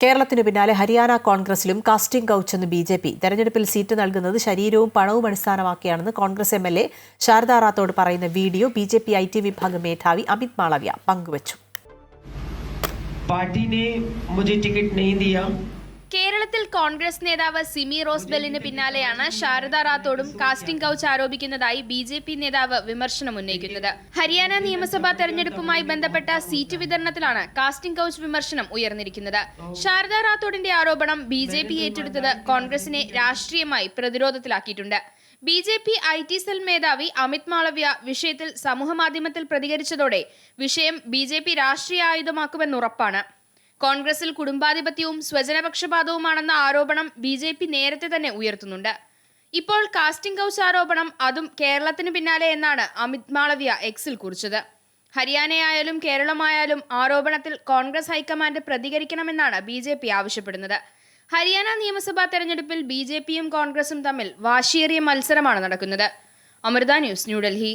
കേരളത്തിനു പിന്നാലെ ഹരിയാന കോൺഗ്രസിലും കാസ്റ്റിംഗ് കൗച്ച് എന്ന് ബി ജെ പി. തെരഞ്ഞെടുപ്പിൽ സീറ്റ് നൽകുന്നത് ശരീരവും പണവും അടിസ്ഥാനമാക്കിയാണെന്ന് Congress M L A Sharada Rathod പറയുന്ന video B J P I T വിഭാഗം മേധാവി അമിത് മാളവ്യ പങ്കുവച്ചു. കേരളത്തിൽ കോൺഗ്രസ് നേതാവ് സിമി റോസ്ബെല്ലിന് പിന്നാലെയാണ് ശാരദ റാത്തോഡും കാസ്റ്റിംഗ് കൗച്ച് ആരോപിക്കുന്നതായി ബി ജെ പി നേതാവ് വിമർശനം ഉന്നയിക്കുന്നത്. ഹരിയാന നിയമസഭാ തെരഞ്ഞെടുപ്പുമായി ബന്ധപ്പെട്ട സീറ്റ് വിതരണത്തിലാണ് കാസ്റ്റിംഗ് കൗച്ച് വിമർശനം ഉയർന്നിരിക്കുന്നത്. ശാരദ റാത്തോഡിന്റെ ആരോപണം ബി ജെ പി ഏറ്റെടുത്തത് കോൺഗ്രസിനെ രാഷ്ട്രീയമായി പ്രതിരോധത്തിലാക്കിയിട്ടുണ്ട്. B J P I T cell മേധാവി അമിത് മാളവ്യ വിഷയത്തിൽ സമൂഹമാധ്യമത്തിൽ പ്രതികരിച്ചതോടെ വിഷയം ബി ജെ പി രാഷ്ട്രീയ ആയുധമാക്കുമെന്നുറപ്പാണ് കോൺഗ്രസിൽ കുടുംബാധിപത്യവും സ്വജനപക്ഷപാതവുമാണെന്ന ആരോപണം ബി ജെ പി നേരത്തെ തന്നെ ഉയർത്തുന്നുണ്ട്. ഇപ്പോൾ കാസ്റ്റിംഗ് കൗച്ച് ആരോപണം അതും കേരളത്തിന് പിന്നാലെ എന്നാണ് അമിത് മാളവ്യ എക്സിൽ കുറിച്ചത്. ഹരിയാനയായാലും കേരളമായാലും ആരോപണത്തിൽ കോൺഗ്രസ് ഹൈക്കമാൻഡ് പ്രതികരിക്കണമെന്നാണ് ബി ജെ പി ആവശ്യപ്പെടുന്നത്. ഹരിയാന നിയമസഭാ തെരഞ്ഞെടുപ്പിൽ ബി ജെ പിയും കോൺഗ്രസും തമ്മിൽ വാശിയേറിയ മത്സരമാണ് നടക്കുന്നത്. അമൃത ന്യൂസ് ന്യൂഡൽഹി